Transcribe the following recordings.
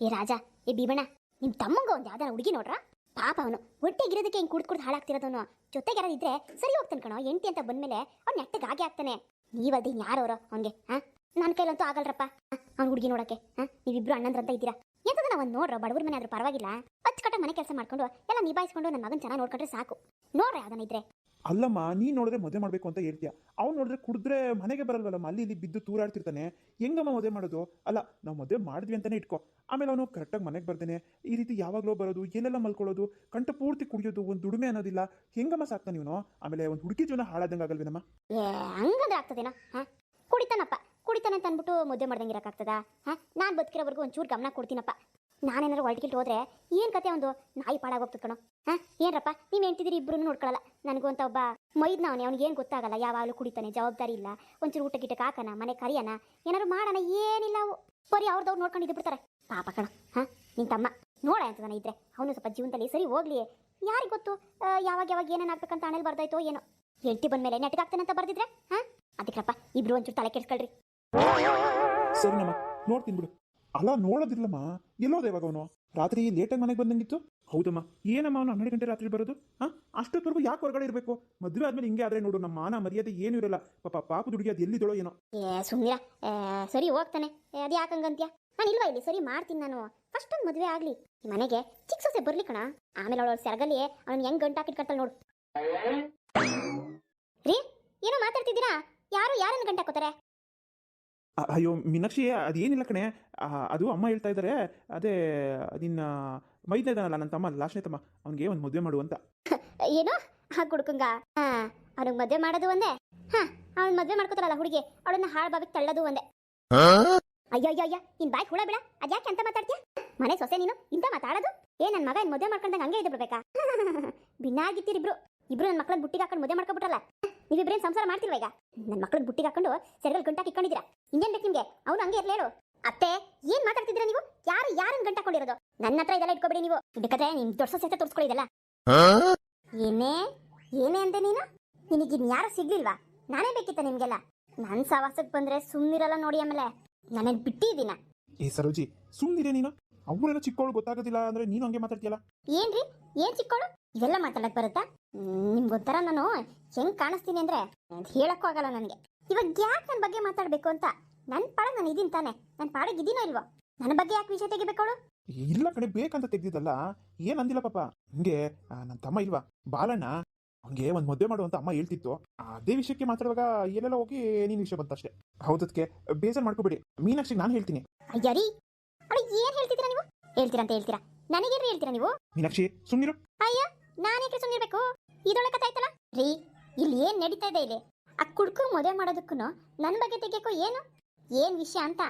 ಏ ರಾಜ, ಏ ಭೀಮಣ್ಣ, ನಿಮ್ ತಮ್ಮಂಗ ಒಂದು ಯಾವ್ದಾರ ಹುಡುಗಿ ನೋಡ್ರ? ಪಾಪ ಅವನು, ಹೊಟ್ಟೆಗಿರೋದಕ್ಕೆ ಹಿಂಗ್ ಕುಡ್ದು ಕುಡ್ದು ಹಾಳಾಗ್ತಿರೋದವನು. ಜೊತೆಗೆ ಯಾರಾದಿದ್ರೆ ಸರಿ ಹೋಗ್ತಾನೆ ಕಣೋ ಎಂಟಿ ಅಂತ ಬಂದ್ಮೇಲೆ ಅವ್ನು ನೆಟ್ಟಗೆ ಹಾಗೆ ಆಗ್ತಾನೆ ನೀವಲ್ದಿ ಯಾರವ್ರು ಅವ್ನಿಗೆ ಹಾ ನನ್ನ ಕೈಲಂತೂ ಆಗಲ್ರಪ್ಪ ಅವ್ನ ಹುಡುಗಿ ನೋಡಕ್ಕೆ ಹಾ ನೀವಿಬ್ರು ಅಣ್ಣಂದ್ರಂತ ಇದ್ದೀರಾ? ಎಂತದ ಒಂದ್ ನೋಡ್ರ, ಬಡವ್ರ ಮನೆ ಆದ್ರೂ ಪರವಾಗಿಲ್ಲ. ಅಚ್ಚುಕಟ್ಟ ಮನೆ ಕೆಲಸ ಮಾಡ್ಕೊಂಡು, ಎಲ್ಲ ನಿಭಾಯಿಸ್ಕೊಂಡು ನನ್ನ ಮಗನ ಚೆನ್ನಾಗಿ ನೋಡ್ಕೊಂಡ್ರೆ ಸಾಕು. ನೋಡ್ರ ಯಾವ್ದನ ಇದ್ರೆ. ಅಲ್ಲಮ್ಮ, ನೀನ್ ನೋಡಿದ್ರೆ ಮದುವೆ ಮಾಡ್ಬೇಕು ಅಂತ ಹೇಳ್ತೀಯ. ಅವ್ನು ನೋಡಿದ್ರೆ ಕುಡಿದ್ರೆ ಮನೆಗೆ ಬರಲ್ವಲ್ಲಮ್ಮ ಅಲ್ಲಿ ಇಲ್ಲಿ ಬಿದ್ದು ತೂರಾಡ್ತಿರ್ತಾನೆ. ಹೆಂಗಮ್ಮ ಮದುವೆ ಮಾಡೋದು? ಅಲ್ಲ, ನಾವು ಮದುವೆ ಮಾಡಿದ್ವಿ ಅಂತಾನೆ ಇಟ್ಕೋ. ಆಮೇಲೆ ಅವನು ಕರೆಕ್ಟಾಗಿ ಮನೆಗೆ ಬರ್ತಾನೆ ಈ ರೀತಿ ಯಾವಾಗಲೂ ಬರೋದು ಎಲ್ಲೆಲ್ಲ ಮಲ್ಕೊಳ್ಳೋದು ಕಂಠ ಪೂರ್ತಿ ಕುಡಿಯೋದು, ಒಂದು ದುಡಿಮೆ ಅನ್ನೋದಿಲ್ಲ. ಹೆಂಗಮ್ಮ ಸಾಕ್ತಾನೆ ಇವನು? ಆಮೇಲೆ ಒಂದು ಹುಡುಗಿ ಜೀವನ ಹಾಳಾದಂಗೆ ಆಗಲ್ವೇನಮ್ಮ? ಹಂಗಂದ್ರೆ ಆಗ್ತದೇನೋ? ಕುಡಿತಾನಪ್ಪ. ಕುಡಿತಾನೆ ಅಂತ ಅಂದ್ಬಿಟ್ಟು ಮದುವೆ ಮಾಡ್ದಂಗೆ ಇರಕ್ಕಾಗ್ತದ? ಹಾ? ನಾನು ಬದುಕಿರೋವರೆಗೂ ಒಂಚೂರು ಗಮನ ಕೊಡ್ತೀನಪ್ಪ. ನಾನೇನಾರು ಹೊರಟಿಗಿಟ್ಟು ಹೋದ್ರೆ ಏನು ಕತೆ ಒಂದು ನಾಯಿ ಪಾಡಾಗೋಗ್ತದೆ ಕಣೋ. ಹಾ? ಏನರಪ್ಪ? ನೀವು ಹೆಂಡ್ತಿದ್ದೀರಿ ಇಬ್ರು ನೋಡ್ಕೊಳ್ಳಲ್ಲ ನನಗೂ ಅಂತ ಒಬ್ಬ ಮೈದ್ನ ಅವನೇ, ಅವ್ನಿಗೆ ಏನು ಗೊತ್ತಾಗಲ್ಲ. ಯಾವಾಗಲೂ ಕುಡಿತಾನೆ, ಜವಾಬ್ದಾರಿ ಇಲ್ಲ. ಒಂಚೂರು ಊಟ ಗಿಟ್ಟಕ್ಕೆ ಹಾಕನ, ಮನೆ ಕರಿಯನ, ಏನಾದ್ರು ಮಾಡೋಣ ಏನಿಲ್ಲ ಅವು. ಬರೀ ಅವ್ರದವ್ರು ನೋಡ್ಕೊಂಡು ಇದ್ದು ಬಿಡ್ತಾರೆ. ಪಾಪ ಕಣ. ಹಾ? ನಿನ್ ತಮ್ಮ. ನೋಡ ಅಂತದಾನ ಇದ್ರೆ. ಅವನು ಸ್ವಲ್ಪ ಜೀವನದಲ್ಲಿ ಸರಿ ಹೋಗ್ಲಿ ಯಾರಿಗೆ ಗೊತ್ತು? ಯಾವಾಗ ಯಾವಾಗ ಏನೇನು ಆಗ್ಬೇಕಂತ ಬರ್ತೈತೋ ಬರ್ದಾಯ್ತೋ ಏನೋ. ಹೆಂಡತಿ ಬಂದ್ಮೇಲೆ ನೆಟ್ಗಾಗ್ತಾನೆ ಅಂತ ಬರ್ದಿದ್ರೆ? ಹಾ? ಅದಕ್ಕಪ್ಪ ಇಬ್ರು ಒಂಚೂರು ತಲೆ ಕೆಡ್ಸ್ಕೊಳ್ರಿ. ಸರಿ ನೋಡ್ತೀನಿ ಬಿಡು. ಅಲ್ಲ ನೋಡೋದಿಲ್ಲಮ್ಮ. ಎಲ್ಲೋದೆ ಇವಾಗ ಅವನು. ರಾತ್ರಿ ಲೇಟಾಗಿ ಮನೆಗೆ ಬಂದಂಗಿತ್ತು. ಹೌದಮ್ಮ. ಏನಮ್ಮ ಅವನು ಹನ್ನೆರಡು ಗಂಟೆ ರಾತ್ರಿ ಬರೋದು? ಹಾ? ಅಷ್ಟೊತ್ತವರೆಗೂ ಯಾಕೆ ಹೊರಗಡೆ ಇರಬೇಕು? ಮದುವೆ ಆದ್ಮೇಲೆ ಹಿಂಗೆ ಆದ್ರೆ ನೋಡು, ನಮ್ಮ ಮಾನ ಮರ್ಯಾದೆ ಏನೂ ಇರಲ್ಲ. ಪಾಪ ಪಾಪ ದುಡುಗಿ ಅದು ಎಲ್ಲಿದಳೋ ಏನೋ. ಏ ಸರಿ, ಹೋಗ್ತಾನೆ. ಅದು ಯಾಕಂಗಂತ್ಯ ನಾನು ಇಲ್ವಾ ಇಲ್ಲಿ? ಸರಿ, ಮಾಡ್ತೀನಿ ನಾನು. ಫಸ್ಟ್ ಒಂದು ಮದುವೆ ಆಗ್ಲಿ. ಮನೆಗೆ ಚಿಕ್ಕ ಸೊಸೆ ಬರ್ಲಿ ಕಣ. ಆಮೇಲೆ ಅವಳು ಸೆರಗಲ್ಲಿ ಅವನು ಹೆಂಗ್ ಗಂಟು ಹಾಕಿಟ್ಕೊಳ್ತಾಳೆ ನೋಡು. ರೀ, ಏನೋ ಮಾತಾಡ್ತಿದ್ದೀರಾ? ಯಾರು, ಯಾರನ್ನ ಗಂಟು ಹಾಕೋತಾರೆ? ಅಯ್ಯೋ, ಮೀನಾಕ್ಷಿ ಅದೇನಿಲ್ಲ ಕಣೆ. ಅದು ಅಮ್ಮ ಹೇಳ್ತಾ ಇದ್ದಾರೆ ಅದೇ, ನಿನ್ನ ಮೈದ್ನ ಇದಾನಲ್ಲ ನನ್ನ ತಮ್ಮ, ಲಾಸ್ಟ್ನೇ ತಮ್ಮ. ಅವನಿಗೆ ಒಂದು ಮದುವೆ ಮಾಡು ಅಂತ. ಏನು? ಆ ಕುಡ್ಕಂಗ? ಹಾ, ಅವ್ನಿಗೆ ಮದುವೆ ಮಾಡೋದು ಒಂದೇ. ಹಾ, ಅವ್ನ ಮದುವೆ ಮಾಡ್ಕೋತಾರಲ್ಲ ಹುಡುಗಿ. ಅವಳನ್ನ ಹಾಳು ಬಾಬಿಗೆ ತಳ್ಳೋದು ಒಂದೇ. ಅಯ್ಯೋ ಅಯ್ಯೋ ಅಯ್ಯ ನಿನ್ ಬಾಯ್ ಹುಳ ಬಿಡ ಅದ್ಯಾಕೆ ಅಂತ ಮಾತಾಡ್ತೀಯ? ಮನೆ ಸೊಸೆ ನೀನು? ಇಂತ ಮಾತಾಡೋದು? ಏ ನನ್ನ ಮಗ ಇನ್ ಮದುವೆ ಮಾಡ್ಕೊಂಡಂಗೆ ಹಂಗೆ ಇದ್ದು ಬಿಡ್ಬೇಕಾ? ಭಿನ್ನಾಗಿತ್ತೀರಿಬ್ರು ಇಬ್ರು. ನನ್ನ ಮಕ್ಳನ್ನ ಬುಟ್ಟಿಗೆ ಹಾಕೊಂಡು ಮದುವೆ ಮಾಡ್ಕೊಬಿಟ್ರಲ್ಲ. ನೀವಿಬ್ರೇನ್ ಸಂಸಾರ ಮಾಡ್ತಿಲ್ವ ಈಗ? ನನ್ನ ಮಕ್ಳನ್ನ ಬುಟ್ಟಿಗೆ ಹಾಕೊಂಡು ಸೆರಗಲ್ ಗಂಟಾಕಿ ಇಟ್ಕೊಂಡಿದ್ದೀರಾ? ಇನ್ನೇನ್ ಬೇಕು ನಿಮ್ಗೆ? ಅವನು ಹಂಗೆ ಇರ್ಲೇಳು ಅತ್ತೆ ಏನ್ ಮಾತಾಡ್ತಿದ್ರ ನೀವು? ಯಾರು ಯಾರನ್ನ ಗಂಟ ಕೊಂಡಿರೋದು ನನ್ನ ಹತ್ರ ಇದೆಲ್ಲ ಇಟ್ಕೊಬೇಡಿ ನೀವು. ಬೇಕಾದ್ರೆ ನಿಮ್ ದೊಡ್ಡ ಸೊಸೆ ತೋರಿಸ್ಕೊಳ್ಳಿ ಇದೆಲ್ಲ. ಏನೇ? ಏನೇ ಅಂದೆ ನೀನು? ಇನ್ ಯಾರು ಸಿಗ್ಲಿಲ್ವಾ? ನಾನೇ ಬೇಕಿತ್ತ ನಿಮ್ಗೆಲ್ಲ? ನನ್ ಸವಾಸಕ್ ಬಂದ್ರೆ ಸುಮ್ನಿರಲ್ಲ ನೋಡಿ ಆಮೇಲೆ. ನಾನೇನ್ ಬಿಟ್ಟಿದ್ದೀನ ಏ ಸರೋಜಿ ಸುಮ್ನಿರೇ ನೀನು. ಅವ್ರೇನೋ ಚಿಕ್ಕೋಳು ಗೊತ್ತಾಗೋದಿಲ್ಲ ಅಂದ್ರೆ ನೀನು ಹಂಗೆ ಮಾತಾಡ್ತೀಯಲ್ಲ? ಏನ್ರಿ? ಏನ್ ಚಿಕ್ಕೋಳು? ಇವೆಲ್ಲ ಮಾತಾಡಕ್ ಬರುತ್ತಾ? ನಿಮ್ಗೊಂಥರ ನಾನು ಹೆಂಗ್ ಕಾಣಿಸ್ತೀನಿ ಅಂದ್ರೆ ಅದ್ ಹೇಳಕ್ಕೂ ಆಗಲ್ಲ ನನಗೆ. ಇವಾಗ ಯಾಕೆ ನನ್ನ ಬಗ್ಗೆ ಮಾತಾಡಬೇಕು ಅಂತ? ನನ್ನ ಪಾಡ ನಾನು ಇದೀನಿ ತಾನೆ. ನನ್ನ ಪಾಡಿಗೆ ಇದೀನೋ ಇಲ್ವೋ? ನನ್ನ ಬಗ್ಗೆ ಯಾಕೆ ವಿಷಯ ತೆಗಿಬೇಕವಳು ಇಲ್ಲ ಕಡೆ ಬೇಕಂತ ತೆಗ್ದಿದ್ದಲ್ಲ. ಏನ್ ಅಂದಿಲ್ಲ ಪಾಪ. ಹಿಂಗೆ ನನ್ನ ತಮ್ಮ ಇಲ್ವಾ? ಬಾಲಣ್ಣ ಹಂಗೆ ಒಂದು ಮದುವೆ ಮಾಡು ಅಂತ ಅಮ್ಮ ಹೇಳ್ತಿತ್ತು. ಅದೇ ವಿಷಯಕ್ಕೆ ಮಾತಾಡುವಾಗ ಏನೆಲ್ಲ ಹೋಗಿ ನೀನು ವಿಷಯ ಬಂತಷ್ಟೇ. ಹೌದಕ್ಕೆ ಬೇಜಾರು ಮಾಡ್ಕೋಬೇಡಿ. ಮೀನಾಕ್ಷಿ ನಾನು ಹೇಳ್ತೀನಿ. ಅಯ್ಯರಿ ಅವಳು ಏನ್ ಹೇಳ್ತಿದ್ದೀರಾ ನೀವು? ಹೇಳ್ತೀರಾ ಅಂತ ಹೇಳ್ತೀರಾ? ನನಗೇನು ಹೇಳ್ತೀರಾ ನೀವು? ಮೀನಾಕ್ಷಿ ಸುಮ್ಮನಿರು ಅಯ್ಯ ಯಾಕೆ ಸುಮ್ಮನಿರ್ಬೇಕು ಇದೊಳಗೆ ಕಥೆ ಆಯ್ತಲ್ಲ? ರೀ ಇಲ್ಲಿ ಏನ್ ನಡೀತಾ ಇದೆ ಇಲ್ಲಿ? ಆ ಕುಡ್ಕು ಮದುವೆ ಮಾಡೋದಕ್ಕೂ ನನ್ನ ಬಗ್ಗೆ ತೆಗಿಯಕ್ಕೂ ಏನು? ಏನ್ ವಿಷಯ ಅಂತ?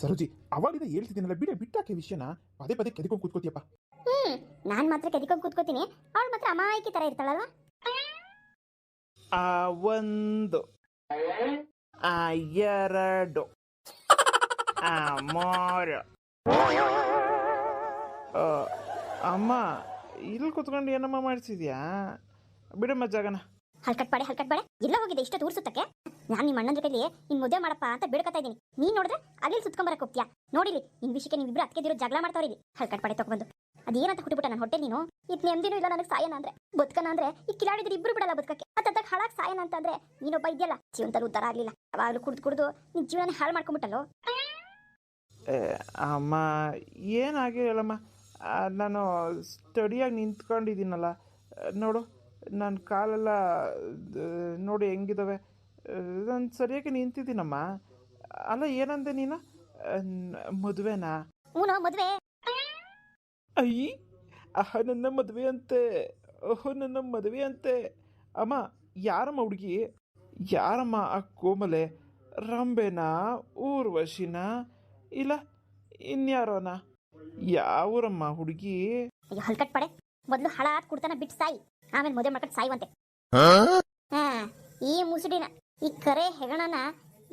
ಸರೋಜಿ ಅವಾಗಿಂದ ಹೇಳ್ತಿದ್ದೀನಲ್ಲ ಬಿಡೆ ಬಿಟ್ಟಾಕೆ ವಿಷಯನ? ಪದೇ ಪದೇ ಕೆದಿಕೊಂಡು ಕೂತ್ಕೋತಿಯಪ್ಪ. ಹ್ಮ್ ನಾನ್ ಮಾತ್ರ ಕೆದಿಕೊಂಡು ಕೂತ್ಕೋತೀನಿ. ಅವಳು ಮಾತ್ರ ಅಮಾಯಕಿ ತರ ಇರ್ತಾಳಲ್ವಾ? ಆ ಒಂದು ಆ ಎರಡು. ಆ ಮೂರು. ಅಮ್ಮ ಇಲ್ಲಿ ಕುತ್ಕೊಂಡು ಏನಮ್ಮ ಮಾಡಿಸಿದ್ಯಾ ಬಿಡಮ್ಮ ಜಾಗನ. ಹಲ್ಕಟ್ ಪಡೆ ಹಲ್ಕಟ್ ಪಡೆ ಎಲ್ಲ ಹೋಗಿದೆ ಇಷ್ಟ ದೂರ ಸುತ್ತಕ್ಕೆ. ನಾನು ನಿಮ್ಮ ಅಣ್ಣನ ಕೈಲಿ ನಿನ್ ಮದುವೆ ಮಾಡಪ್ಪ ಅಂತ ಬೇಡ್ಕೊತಾ ಇದೀನಿ ನೀನ್ ನೋಡಿದ್ರೆ ಅಲ್ಲಿ ಸುತ್ಕೊಂಬರಕ್ ಹೋಗ್ತೀಯಾ? ನೋಡಿರಿ ನಿನ್ ವಿಷಯಕ್ಕೆ ನೀವಿಬ್ರು ಅದಕ್ಕೆ ಜಗಳ ಮಾಡ್ತಾವ್ರಿ ಹಲ್ಕಟ್ ಪಾಡೆ ತಗೊಂಡು ಅದೇನಂತ ಹುಟ್ಟುಬಿಟ್ಟ ನನ್ನ ಹೊಟ್ಟೆ ನೀನು? ಇದು ನೆಮ್ಮದಿನೂ ಇಲ್ಲ ನನಗೆ ಸಾಯನ ಅಂದ್ರೆ. ಬದುಕನ ಅಂದ್ರೆ ಈ ಕಿಲಾಡಿದ್ರೆ ಇಬ್ರು ಬಿಡಲ್ಲ ಬದುಕಕ್ಕೆ. ಅತ್ತಕ್ಕೆ ಹಾಳಾಗ್ ಸಾಯನ ಅಂತ ಅಂದ್ರೆ ನೀನೊಬ್ಬ ಇದೆಯಲ್ಲ? ಜೀವನದಲ್ಲಿ ಉದ್ದಾರ ಆಗ್ಲಿಲ್ಲ. ಯಾವಾಗಲೂ ಕುಡ್ದು ಕುಡ್ದು ನಿನ್ ಜೀವನ ಹಾಳು ಮಾಡ್ಕೊಂಬಿಟ್ಟಲ್ಲೋ? ಅಮ್ಮ ಏನಾಗಿರಲ್ಲಮ್ಮ ನಾನು ಸ್ಟಡಿಯಾಗಿ ನಿಂತ್ಕೊಂಡಿದ್ದೀನಲ್ಲ. ನೋಡು ನನ್ನ ಕಾಲೆಲ್ಲ ನೋಡಿ ಹೆಂಗಿದಾವೆ. ನಾನು ಸರಿಯಾಗಿ ನಿಂತಿದ್ದೀನಮ್ಮ. ಅಲ್ಲ ಏನಂದೆ ನೀನು? ಮದುವೆನಾ? ಹ್ಞೂ ಮದುವೆ. ಅಯ್ಯ ಅಹ ನನ್ನ ಮದುವೆ ಅಂತೆ. ಓಹೋ ನನ್ನ ಮದುವೆ ಅಂತೆ. ಅಮ್ಮ ಯಾರಮ್ಮ ಹುಡುಗಿ? ಯಾರಮ್ಮ ಆ ಕೋಮಲೆ? ರಂಬೆನಾ ಊರ್ವಶಿನ? ಇಲ್ಲ ಇನ್ಯಾರೋನಾ? ಯಾವೂರಮ್ಮ ಹುಡುಗಿ? ಹಲ್ಕಟ್ ಪಡೆ. ಮೊದಲು ಹಳಾತ್ ಕುಡ್ತಾನ ಬಿಟ್ಟು ಸಾಯಿ. ಆಮೇಲೆ ಮದುವೆ ಮಾಡ್ಕೊಂಡು ಸಾಯುವಂತೆ. ಹಾ? ಈ ಮುಸುಡಿನ ಈ ಕರೆ ಹೆಗಣನ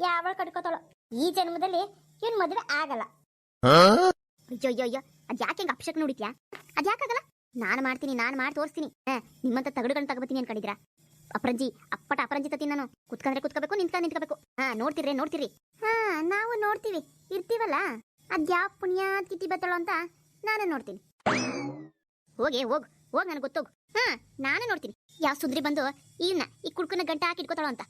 ಯಾವಳ ಕಟ್ಕೋತಾಳ? ಈ ಜನ್ಮದಲ್ಲಿ ಇವನ್ ಮದುವೆ ಆಗಲ್ಲ. ಅಯ್ಯೋ ಅಯ್ಯೋ ಅಯ್ಯೋ ಅದ್ ಯಾಕೆ ಹಿಂಗ ಅಪ್ಶಕ್ ನೋಡಿದ್ಯಾ? ಅದ್ ಯಾಕಾಗಲ್ಲ ನಾನು ಮಾಡ್ತೀನಿ ನಾನು ಮಾಡಿ ತೋರಿಸ್ತೀನಿ. ನಿಮ್ಮಂತ ತಗಡುಗಳನ್ನ ತಗೋಬತ್ತೀನಿ ಅನ್ಕೊಂಡಿದ್ರಾ ಅಪ್ರಂಜಿ ಅಪ್ಪಟ ಅಪರಂಜಿ ತತ್ತೀನಿ ನಾನು. ಕುತ್ಕೊಂಡ್ರೆ ಕುತ್ಕೋಬೇಕು ನಿಂತ್ಕೊಂಡ್ ನಿಂತ್ಕೋಬೇಕು. ಹಾ ನೋಡ್ತಿರ್ರಿ ನೋಡ್ತಿರ್ರಿ. ಹಾ ನಾವು ನೋಡ್ತೀವಿ ಇರ್ತೀವಲ್ಲ? ಅದ್ಯಾ ಪುಣ್ಯ ಕಿತ್ತಿ ಬತ್ತಳು ಅಂತ ನಾನು ನೋಡ್ತೀನಿ. ಹೋಗಿ ಹೋಗ್ ಹೋಗ್ ನನಗೆ ಗೊತ್ತೋಗು. ಹಾ, ನಾನು ನೋಡ್ತೀನಿ. ಯಾವ ಸುಂದ್ರಿ ಬಂದು ಇವನ್ನ ಈ ಕುಡ್ಕನ ಗಂಟ ಹಾಕಿ ಇಟ್ಕೋತಾಳು ಅಂತ.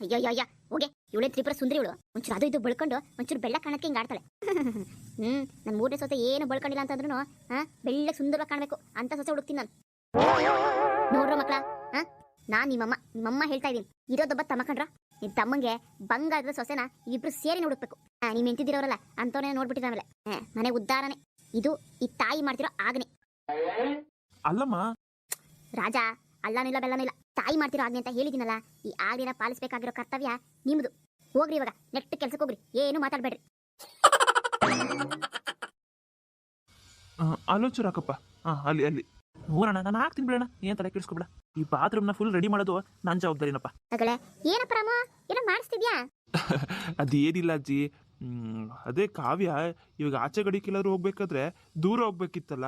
ಅಯ್ಯೋ ಅಯ್ಯೋ ಹೋಗೆ. ಇವಳೆ ತ್ರಿಪುರ ಸುಂದ್ರಿ ಇವಳು. ಒಂಚೂರು ಅದು ಇದು ಬಳ್ಕೊಂಡು ಒಂಚೂರು ಬೆಳ್ಳ ಕಾಣಕ್ಕೆ ಹಿಂಗೆ ಆಡ್ತಾಳೆ. ಹ್ಮ್ ನನ್ನ ಮೂರನೇ ಸೊಸೆ ಏನು ಬಳ್ಕೊಂಡಿಲ್ಲ ಅಂತಂದ್ರೂ ಹಾ, ಬೆಳ್ಳ ಸುಂದರವಾಗಿ ಕಾಣಬೇಕು. ಅಂತ ಸೊಸೆ ಹುಡುಕ್ತೀನಿ ನಾನು. ನೋಡ್ರೋ ಮಕ್ಳ, ಹಾ? ನಾನ್ ನಿಮ್ಮಮ್ಮ ನಿಮ್ಮಮ್ಮ ಹೇಳ್ತಾ ಇದ್ದೀನಿ. ಇರೋದೊಬ್ಬ ತಮ್ಮ ಕಣ್ರ ನಿ ತಮ್ಮಂಗೆ ಬಂಗಾರದ ಸೊಸೆನ ಇಬ್ರು ಸೇರಿ ನೋಡಬೇಕು. ನೀವ್ ಹೆಂತಿದಿರೋರಲ್ಲ ಅಂತವನೇ ನೋಡ್ಬಿಟ್ಟಿದ ಆಮೇಲೆ. ಮನೆ ಉದ್ದಾರನೆ. ಇದು ಈ ತಾಯಿ ಮಾಡ್ತಿರೋ ಆಜ್ಞೆ ಅಲ್ಲಮ್ಮ. ರಾಜ ಅಲ್ಲನಿಲ್ಲ ಬೆಲ್ಲನಿಲ್ಲ. ತಾಯಿ ಮಾಡ್ತಿರೋ ಆಜ್ಞೆ ಅಂತ ಹೇಳಿದಿನಲ್ಲ ಈ ಆಜ್ಞೆನ ಪಾಲಿಸಬೇಕಾಗಿರೋ ಕರ್ತವ್ಯ ನಿಮ್ದು. ಹೋಗ್ರಿ ಇವಾಗ ನೆಟ್ ಕೆಲ್ಸಕ್ಕೆ ಹೋಗ್ರಿ ಏನು ಮಾತಾಡ್ಬೇಡ್ರಿ. ಆಲೋಚನೆ ಹಾಕಪ್ಪ. ಹಾಂ ಅಲ್ಲಿ ಅಲ್ಲಿ. ನೋಡೋಣ ನಾನು ಹಾಕ್ತೀನಿ ಬಿಡೋಣ. ಏನ್ ತಲೆ ಕೆಡಿಸ್ಕೊಬಿಡ. ಈ ಬಾತ್ರೂಮ್ನ ಫುಲ್ ರೆಡಿ ಮಾಡೋದು ನನ್ನ ಜವಾಬ್ದಾರಿನಪ್ಪ. ಏನಪ್ಪ ರಾಮ ಏನೋ ಮಾಡಿಸ್ತಿದ್ಯಾ? ಅದೇನಿಲ್ಲ ಅಜ್ಜಿ. ಹ್ಮ್, ಅದೇ ಕಾವ್ಯ ಇವಾಗ ಆಚೆ ಗಡಿಕೆಲ್ಲಾದ್ರೂ ಹೋಗ್ಬೇಕಾದ್ರೆ ದೂರ ಹೋಗ್ಬೇಕಿತ್ತಲ್ಲ.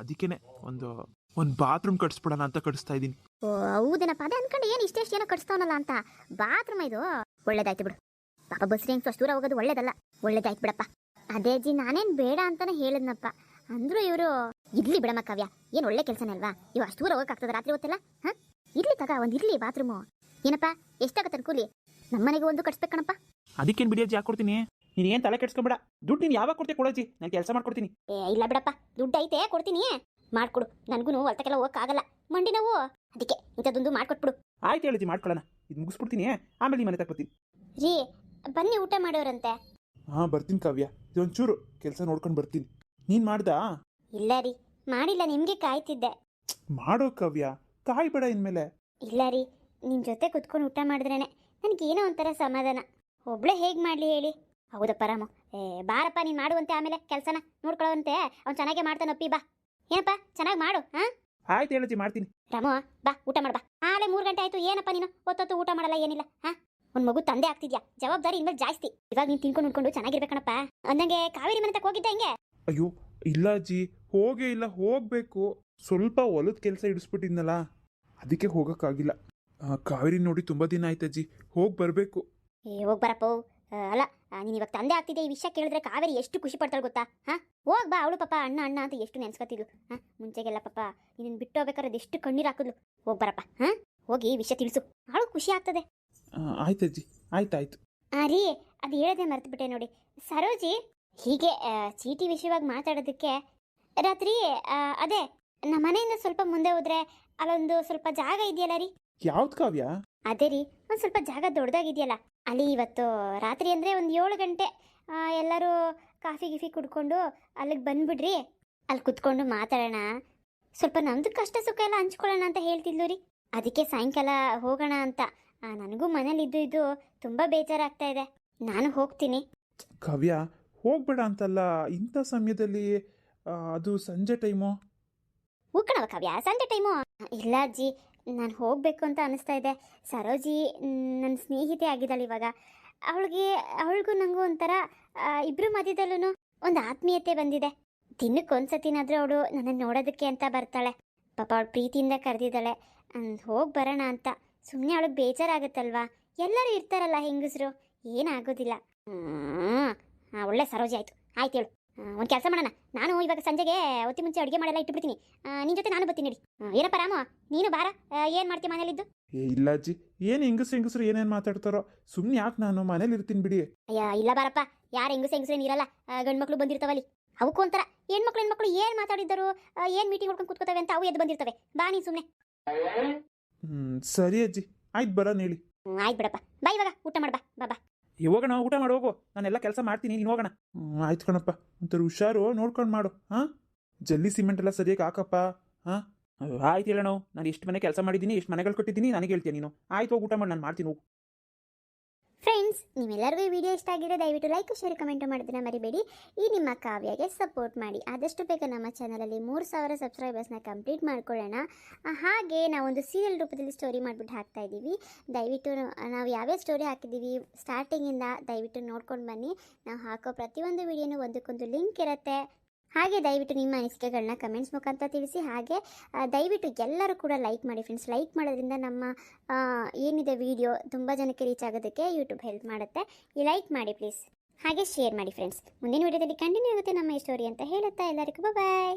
ಅದಕ್ಕೇನೆ ಒಂದು ಒಂದು ಬಾತ್ರೂಮ್ ಕಟ್ಸ್ಬಿಡೋಣ ಅಂತ ಕಟ್ಸ್ತಾ ಇದ್ದೀನಿ. ಓ ಹೌದೇನಪ್ಪ ಅದೇ ಅನ್ಕೊಂಡು ಏನು ಇಷ್ಟೆಷ್ಟು ಏನೋ ಕಟ್ಸ್ತಾವನಲ್ಲ ಅಂತ. ಬಾತ್ರೂಮ್ ಇದು ಒಳ್ಳೇದಾಯ್ತು ಬಿಡು. ಪಾಪ ಬಸ್ರಿ ಹೆಂಗೆ ಅಷ್ಟು ದೂರ ಹೋಗೋದು ಒಳ್ಳೇದಲ್ಲ. ಒಳ್ಳೇದಾಯ್ತು ಬಿಡಪ್ಪ. ಅದೇ ಜಿ ನಾನೇನು ಬೇಡ ಅಂತಾನೆ ಹೇಳಿದ್ನಪ್ಪ. ಅಂದ್ರೂ ಇವರು ಇರ್ಲಿ ಬಿಡಮ್ಮ ಕಾವ್ಯ ಏನು ಒಳ್ಳೆ ಕೆಲಸನೇ ಅಲ್ವಾ? ಇವು ಅಷ್ಟು ದೂರ ಹೋಗಕ್ಕಾಗ್ತದ ರಾತ್ರಿ ಹೊತ್ತೆಲ್ಲ ಹಾಂ? ಇರ್ಲಿ ತಗ ಒಂದು ಇರ್ಲಿ ಬಾತ್ರೂಮು ಏನಪ್ಪ ಎಷ್ಟಾಗತ್ತೆ ಕೂಲಿ ನಮ್ಮನೆಗೆ ಒಂದು ಕಟ್ಸ್ಬೇಕಣಪ್ಪ. ಅದಕ್ಕೇನು ಬಿಡಿ ಅಜ್ಜಿ ಹಾಕೊಡ್ತೀನಿ ನೀನು ಏನು ತಲೆ ಬಿಡ ದುಡ್ಡು ನೀನು ಯಾವಾಗ ಕೊಡ್ತೀಯ ಕೊಡೋಜಿ? ನಾನು ಕೆಲಸ ಮಾಡ್ಕೊಡ್ತೀನಿ. ಏ ಇಲ್ಲ ಬಿಡಪ್ಪ. ದುಡ್ಡು ಐತೆ ಕೊಡ್ತೀನಿ. ಮಾಡ್ಕೊಡು. ನನ್ಗೂ ಹೊಲ್ತಕ್ಕೆಲ್ಲ ಹೋಗಕ್ಕಾಗಲ್ಲ. ಮಂಡಿ ನಾವು. ಅದಕ್ಕೆ ಇಂಥದ್ದೊಂದು ಮಾಡ್ಕೊಟ್ಬಿಡು. ಆಯ್ತು ಹೇಳಿಜಿ ಮಾಡ್ಕೊಳ್ಳೋಣ. ಇದು ಮುಗಿಸ್ಬಿಡ್ತೀನಿ. ಆಮೇಲೆ ನಿಮ್ಮ ಮನೆ ಬರ್ತೀನಿ. ರೀ ಬನ್ನಿ ಊಟ ಮಾಡೋರಂತೆ. ಹಾ ಬರ್ತೀನಿ ಕಾವ್ಯ. ಇದೊಂಚೂರು ಕೆಲಸ ನೋಡ್ಕೊಂಡು ಬರ್ತೀನಿ. ನೀನ್ ಮಾಡ್ದಾ? ಇಲ್ಲ ರೀ. ಮಾಡಿಲ್ಲ ನಿಮ್ಗೆ ಕಾಯ್ತಿದ್ದೆ. ಮಾಡೋ ಕಾವ್ಯ. ಕಾಯ್ಬೇಡ ಇನ್ಮೇಲೆ. ಇಲ್ಲ ರೀ. ನಿಮ್ ಜೊತೆ ಕುತ್ಕೊಂಡು ಊಟ ಮಾಡಿದ್ರೇನೆ ನನಗೇನೋ ಒಂಥರ ಸಮಾಧಾನ. ಒಬ್ಳೆ ಹೇಗ್ ಮಾಡ್ಲಿ ಹೇಳಿ. ಹೌದಪ್ಪ ರಾಮು ಏ ಬಾರಪ್ಪ ನೀನ್ ಮಾಡುವಂತೆ ಆಮೇಲೆ ಕೆಲಸನ ನೋಡ್ಕೊಳ್ಳುವಂತೆ. ಅವ್ನು ಮಾಡ್ತಾನೆ ಮಾಡ್ತಾನಪ್ಪಿ ಬಾ. ಏನಪ್ಪ ಚೆನ್ನಾಗಿ ಮಾಡು ಹಾ ಆಯ್ತು ಹೇಳಜ್ಜಿ ಮಾಡ್ತೀನಿ. ರಾಮು ಬಾ ಊಟ ಮಾಡ್ಬಾ ಆಲೆ ಮೂರು ಗಂಟೆ ಆಯ್ತು ಏನಪ್ಪ ನೀನು? ಹೊತ್ತೊತ್ತು ಊಟ ಮಾಡಲ್ಲ ಏನಿಲ್ಲ ಹಾ ಒಂದ್ ಮಗು ತಂದೆ ಆಗ್ತಿದ್ಯಾ? ಜವಾಬ್ದಾರಿ ಇನ್ಮೇಲೆ ಜಾಸ್ತಿ. ಇವಾಗ ನೀನ್ ತಿನ್ಕೊಂಡು ಉಣ್ಕೊಂಡು ಚೆನ್ನಾಗಿರ್ಬೇಕಣಪ್ಪ. ಅಂದಂಗೆ ಕಾವೇರಿ ಮನೆ ತಕ್ಕ ಹೋಗಿದ್ದೆ ಹೆಂಗೆ? ಅಯ್ಯೋ ಇಲ್ಲ ಅಜ್ಜಿ ಹೋಗೇ ಇಲ್ಲ ಹೋಗ್ಬೇಕು. ಸ್ವಲ್ಪ ಹೊಲದ ಕೆಲಸ ಇಡಿಸ್ಬಿಟ್ಟಿದ್ನಲ್ಲ ಅದಕ್ಕೆ ಹೋಗೋಕ್ಕಾಗಿಲ್ಲ. ಆ, ಕಾವೇರಿ ನೋಡಿ ತುಂಬಾ ದಿನ ಆಯ್ತಜ್ಜಿ ಹೋಗಿ ಬರ್ಬೇಕು. ಏ ಹೋಗ್ ಬರಪ್ಪ. ಅಲ್ಲ ನೀನು ಇವಾಗ ತಂದೆ ಆಗ್ತಿದೆ ಈ ವಿಷಯ ಕೇಳಿದ್ರೆ ಕಾವೇರಿ ಎಷ್ಟು ಖುಷಿ ಪಡ್ತಾಳೆ ಗೊತ್ತಾ? ಹಾ? ಹೋಗ್ ಬಾ ಅವಳು ಪಾಪ ಅಣ್ಣ ಅಣ್ಣ ಅಂತ ಎಷ್ಟು ನೆನ್ಸ್ಕೊತಿದ್ಲು. ಹಾ ಮುಂಚೆಗೆಲ್ಲ ಪಾಪ ನೀನು ಬಿಟ್ಟು ಹೋಗ್ಬೇಕಾದ್ರೆ ಎಷ್ಟು ಕಣ್ಣೀರು ಹಾಕಿದ್ಲು. ಹೋಗ್ ಬರಪ್ಪ ಹಾ? ಹೋಗಿ ವಿಷಯ ತಿಳಿಸು. ಅವಳು ಖುಷಿ ಆಗ್ತದೆ. ಆಯ್ತಜ್ಜಿ ಆಯ್ತಾಯ್ತು. ಹಾಂ ರೀ ಅದು ಹೇಳದೆ ಮರ್ತ್ಬಿಟ್ಟೆ ನೋಡಿ. ಸರೋಜಿ ಹೀಗೆ ಚೀಟಿ ವಿಷಯವಾಗಿ ಮಾತಾಡೋದಕ್ಕೆ ರಾತ್ರಿ ಅದೇ ನಮ್ಮ ಮನೆಯಿಂದ ಸ್ವಲ್ಪ ಮುಂದೆ ಹೋದ್ರೆ ಅಲ್ಲೊಂದು ಸ್ವಲ್ಪ ಜಾಗ ಇದೆಯಲ್ಲ ರೀ? ಯಾವ್ದು ಕಾವ್ಯ? ಅದೇ ರೀ ಒಂದು ಸ್ವಲ್ಪ ಜಾಗ ದೊಡ್ಡದಾಗಿದೆಯಲ್ಲ ಅಲ್ಲಿ ಇವತ್ತು ರಾತ್ರಿ ಅಂದರೆ ಒಂದು ಏಳು ಗಂಟೆ ಎಲ್ಲರೂ ಕಾಫಿ ಗಿಫಿ ಕುಡ್ಕೊಂಡು ಅಲ್ಲಿಗೆ ಬಂದ್ಬಿಡ್ರಿ. ಅಲ್ಲಿ ಕುತ್ಕೊಂಡು ಮಾತಾಡೋಣ. ಸ್ವಲ್ಪ ನಮ್ದು ಕಷ್ಟ ಸುಖ ಎಲ್ಲ ಹಂಚ್ಕೊಳ್ಳೋಣ ಅಂತ ಹೇಳ್ತಿದ್ಲು ರೀ. ಅದಕ್ಕೆ ಸಾಯಂಕಾಲ ಹೋಗೋಣ ಅಂತ. ನನಗೂ ಮನೇಲಿ ಇದ್ದು ಇದ್ದು ತುಂಬ ಬೇಜಾರಾಗ್ತಾ ಇದೆ. ನಾನು ಹೋಗ್ತೀನಿ. ಕವ್ಯ ಹೋಗ್ಬೇಡ ಅಂತಲ್ಲ ಇಂಥ ಸಮಯದಲ್ಲಿ ಅದು ಸಂಜೆ ಟೈಮು? ಹೋಗೋಣ ಕವ್ಯ ಸಂಜೆ ಟೈಮು? ಇಲ್ಲ ಅಜ್ಜಿ ನಾನು ಹೋಗಬೇಕು ಅಂತ ಅನಿಸ್ತಾ ಇದೆ. ಸರೋಜಿ ನನ್ನ ಸ್ನೇಹಿತೆ ಆಗಿದ್ದಾಳೆ ಇವಾಗ. ಅವಳಿಗೆ, ಅವಳಿಗೂ ನನಗೂ ಒಂಥರ ಇಬ್ಬರ ಮಧ್ಯದಲ್ಲೂ ಒಂದು ಆತ್ಮೀಯತೆ ಬಂದಿದೆ. ದಿನಕ್ಕೆ ಒಂದ್ಸತಿನಾದರೂ ಅವಳು ನನ್ನನ್ನು ನೋಡೋದಕ್ಕೆ ಅಂತ ಬರ್ತಾಳೆ. ಪಾಪ ಅವಳು ಪ್ರೀತಿಯಿಂದ ಕರೆದಿದ್ದಾಳೆ. ಹೋಗಿ ಬರೋಣ ಅಂತ. ಸುಮ್ಮನೆ ಅವಳಿಗೆ ಬೇಜಾರಾಗುತ್ತಲ್ವಾ? ಎಲ್ಲರೂ ಇರ್ತಾರಲ್ಲ ಹೆಂಗಸರು. ಏನಾಗೋದಿಲ್ಲ ಒಳ್ಳೆ ಸರೋಜಿ ಆಯಿತು. ಆಯ್ತು ಹೇಳು. ಒಂದು ಕೆಲಸ ಮಾಡೋಣ. ನಾನು ಇವಾಗ ಸಂಜೆಗೆ ಒತ್ತಿ ಮುಂಚೆ ಅಡುಗೆ ಮಾಡೆಲ್ಲ ಇಟ್ಬಿಡ್ತೀನಿ. ನಿನ್ನ ಜೊತೆ ನಾನು ಬರ್ತೀನಿ ನಡಿ ಏನಪ್ಪ ರಾಮು? ನೀನು ಬಾರ. ಏನು ಮಾಡ್ತೀಯ ಮನೇಲಿದ್ದು? ಏ ಇಲ್ಲ ಅಜ್ಜಿ. ಏನು ಹೆಂಗಸ್ರು ಹೆಂಗಸ್ರು ಏನೇನು ಮಾತಾಡ್ತಾರೋ. ಸುಮ್ಮನೆ ಯಾಕೆ ನಾನು ಮನೇಲಿ ಇರ್ತೀನಿ ಬಿಡಿ. ಅಯ್ಯ ಇಲ್ಲ ಬಾರಪ್ಪ. ಯಾರು ಹೆಂಗಸು ಹೆಂಗಸ್ರೇನು ಇರಲ್ಲ. ಗಂಡು ಮಕ್ಳು ಬಂದಿರ್ತಾವಲ್ಲಿ. ಅವಕ್ಕೂ ಒಂಥರ. ಹೆಣ್ಮಕ್ಳು ಹೆಣ್ಮಕ್ಳು ಏನು ಮಾತಾಡಿದ್ದರು? ಏನು ಮೀಟಿಂಗ್ ಹೊಡ್ಕೊಂಡು ಕೂತ್ಕೋತವೆ ಅಂತ ಅವು ಎದ್ದು ಬಂದಿರ್ತವೆ. ಬಾ ನೀನು ಸುಮ್ಮನೆ ಹ್ಞೂ ಸರಿ ಅಜ್ಜಿ. ಆಯ್ತು ಬರೋಣ ಹೇಳಿ. ಆಯ್ತು ಬಿಡಪ್ಪ. ಬಾ ಇವಾಗ. ಊಟ ಮಾಡ್ಬಾ ಬಾ ಬಾ. ಹೋಗೋಣ ಊಟ ಮಾಡಿ ಹೋಗು. ನಾನೆಲ್ಲ ಕೆಲಸ ಮಾಡ್ತೀನಿ, ನೀನು ಹೋಗೋಣ. ಆಯ್ತು ಕಣಪ್ಪ. ಒಂಥರ ಹುಷಾರು, ನೋಡ್ಕೊಂಡು ಮಾಡು. ಹಾಂ? ಜಲ್ಲಿ ಸಿಮೆಂಟ್ ಎಲ್ಲ ಸರಿಯಾಗಿ ಹಾಕಪ್ಪ. ಹಾಂ? ಆಯ್ತು ಹೇಳೋಣ ನಾನು ಎಷ್ಟು ಮನೆ ಕೆಲಸ ಮಾಡಿದ್ದೀನಿ, ಎಷ್ಟು ಮನೆಗಳು ಕೊಟ್ಟಿದ್ದೀನಿ ನನಗೆ ಹೇಳ್ತೀಯ ನೀನು. ಆಯ್ತು ಹೋಗಿ, ಊಟ ಮಾಡಿ, ನಾನು ಮಾಡ್ತೀನಿ, ಹೋಗು. ಫ್ರೆಂಡ್ಸ್, ನಿಮ್ಮೆಲ್ಲರಿಗೂ ಈ ವಿಡಿಯೋ ಇಷ್ಟ ಆಗಿದೆ ದಯವಿಟ್ಟು ಲೈಕ್ ಶೇರ್ ಕಮೆಂಟ್ ಮಾಡೋದನ್ನ ಮರಿಬೇಡಿ. ಈ ನಿಮ್ಮ ಕಾವ್ಯಗೆ ಸಪೋರ್ಟ್ ಮಾಡಿ. ಆದಷ್ಟು ಬೇಗ ನಮ್ಮ ಚಾನಲಲ್ಲಿ ಮೂರು ಸಾವಿರ ಸಬ್ಸ್ಕ್ರೈಬರ್ಸ್ನ ಕಂಪ್ಲೀಟ್ ಮಾಡ್ಕೊಳ್ಳೋಣ. ಹಾಗೆ ನಾವೊಂದು ಸೀರಿಯಲ್ ರೂಪದಲ್ಲಿ ಸ್ಟೋರಿ ಮಾಡಿಬಿಟ್ಟು ಹಾಕ್ತಾ ಇದ್ದೀವಿ. ದಯವಿಟ್ಟು ನಾವು ಯಾವ್ಯಾವ ಸ್ಟೋರಿ ಹಾಕಿದ್ದೀವಿ ಸ್ಟಾರ್ಟಿಂಗಿಂದ ದಯವಿಟ್ಟು ನೋಡ್ಕೊಂಡು ಬನ್ನಿ. ನಾವು ಹಾಕೋ ಪ್ರತಿಯೊಂದು ವಿಡಿಯೋನೂ ಒಂದಕ್ಕೊಂದು ಲಿಂಕ್ ಇರುತ್ತೆ. ಹಾಗೆ ದಯವಿಟ್ಟು ನಿಮ್ಮ ಅನಿಸಿಕೆಗಳನ್ನ ಕಮೆಂಟ್ಸ್ ಮುಖಾಂತರ ತಿಳಿಸಿ. ಹಾಗೆ ದಯವಿಟ್ಟು ಎಲ್ಲರೂ ಕೂಡ ಲೈಕ್ ಮಾಡಿ ಫ್ರೆಂಡ್ಸ್ ಲೈಕ್ ಮಾಡೋದ್ರಿಂದ ನಮ್ಮ ಏನಿದೆ ವಿಡಿಯೋ ತುಂಬ ಜನಕ್ಕೆ ರೀಚ್ ಆಗೋದಕ್ಕೆ ಯೂಟ್ಯೂಬ್ ಹೆಲ್ಪ್ ಮಾಡುತ್ತೆ. ಈ ಲೈಕ್ ಮಾಡಿ ಪ್ಲೀಸ್ ಹಾಗೆ ಶೇರ್ ಮಾಡಿ ಫ್ರೆಂಡ್ಸ್ ಮುಂದಿನ ವಿಡಿಯೋದಲ್ಲಿ ಕಂಟಿನ್ಯೂ ಆಗುತ್ತೆ ನಮ್ಮ ಈ ಸ್ಟೋರಿ ಅಂತ ಹೇಳುತ್ತಾ ಎಲ್ಲರಿಗೂ. ಬಾಯ್